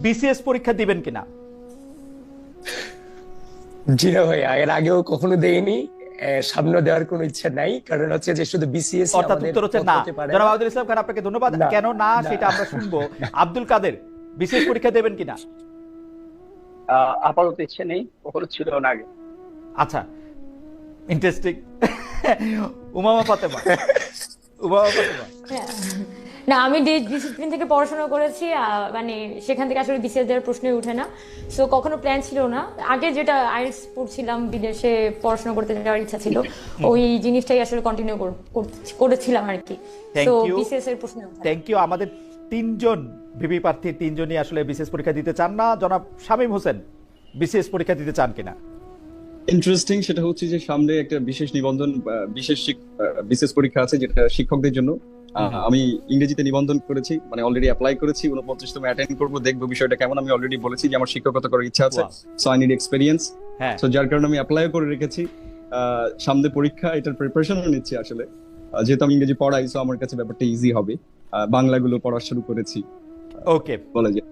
BCS পরীক্ষা দিবেন কিনা? জি না ভাই এর আগেও কখনো দেইনি সামনে দেওয়ার কোনো ইচ্ছা নাই কারণ হচ্ছে যে শুধু বিসিএস অর্থাৎ উত্তর হচ্ছে না। জনাব আব্দুল ইসলাম খান আপনাকে ধন্যবাদ। কেন না। সেটা আমরা শুনব। আব্দুল কাদের বিসিএস পরীক্ষা দেবেন কিনা? আহ, আপাতত ইচ্ছে নেই কখনো ছিল না আগে। আচ্ছা ইন্টারেস্টিং উমামা ফাতেমা। উমামা ফাতেমা। হ্যাঁ। না আমি ডিসিপ্লিন থেকে পড়াশোনা করেছি মানে সেখান থেকে আসলে বিসিএস দেওয়ার প্রশ্নই ওঠে না। সো কখনো প্ল্যান ছিল না। আগে যেটা আইএলস পড়ছিলাম বিদেশে পড়াশোনা করতে যাওয়ার ইচ্ছা ছিল ওই জিনিসটাই আসলে কন্টিনিউ করেছিলাম আর কি। তো বিসিএস এর প্রশ্ন থ্যাংক ইউ আমাদের তিনজন ভিপি প্রার্থী তিনজনই আসলে বিসিএস পরীক্ষা দিতে চান না। জনাব শামীম হোসেন বিসিএস পরীক্ষা দিতে চান কিনা? ইন্টারেস্টিং সেটা হচ্ছে যে সামনে একটা বিশেষ নিবন্ধন বা বিশেষ বিশেষ পরীক্ষা আছে যেটা শিক্ষকদের জন্য। আমি ইংরেজিতে নিবন্ধন করেছি মানে অলরেডি অ্যাপ্লাই করেছি উনপঞ্চাশতম অ্যাটেন্ড করব দেখব বিষয়টা কেমন আমি অলরেডি বলেছি যে আমার শিক্ষকতা করার ইচ্ছা আছে সো আই নিড এক্সপিরিয়েন্স হ্যাঁ। সো যার কারণে আমি অ্যাপ্লাই করে রেখেছি। সামনে পরীক্ষা এটার প্রিপারেশনও নিচ্ছি আসলে। যেহেতু আমি ইংরেজি পড়াই সো আমার কাছে ব্যাপারটা ইজি হবে। বাংলাগুলো পড়া শুরু করেছি। ওকে বলা যায়